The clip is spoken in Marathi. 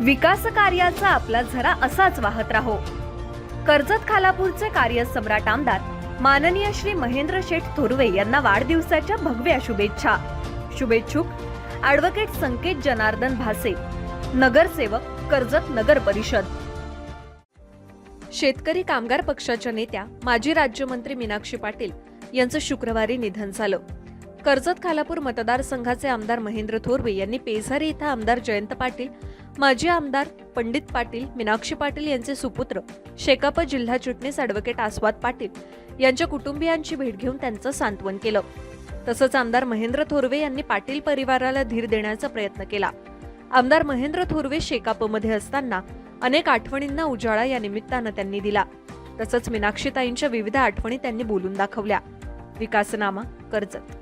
विकास कार्याचा आपला झरा असाच वाहत राहो. कर्जत खालापूरचे कार्य सम्राट आमदार माननीय श्री महेंद्र शेठ थोरवे यांना वाढदिवसाच्या भगव्या शुभेच्छा. शुभेच्छुक ॲडव्होकेट संकेत जनार्दन भासे नगरसेवक कर्जत नगर परिषद. शेतकरी कामगार पक्षाच्या नेत्या माजी राज्यमंत्री मीनाक्षी पाटील यांचं शुक्रवारी निधन झालं. कर्जत खालापूर मतदारसंघाचे आमदार महेंद्र थोरवे यांनी पेझारी इथं आमदार जयंत पाटील माजी आमदार पंडित पाटील मीनाक्षी पाटील यांचे सुपुत्र शेकाप जिल्हा चिटणीस ॲडव्होकेट आस्वाद पाटील यांच्या कुटुंबियांची भेट घेऊन त्यांचं सांत्वन केलं. तसंच आमदार महेंद्र थोरवे यांनी पाटील परिवाराला धीर देण्याचा प्रयत्न केला. आमदार महेंद्र थोरवे शेकापमध्ये असताना अनेक आठवणींना उजाळा या निमित्तानं त्यांनी दिला. तसंच मीनाक्षीताईंच्या विविध आठवणी त्यांनी बोलून दाखवल्या. विकासनामा कर्जत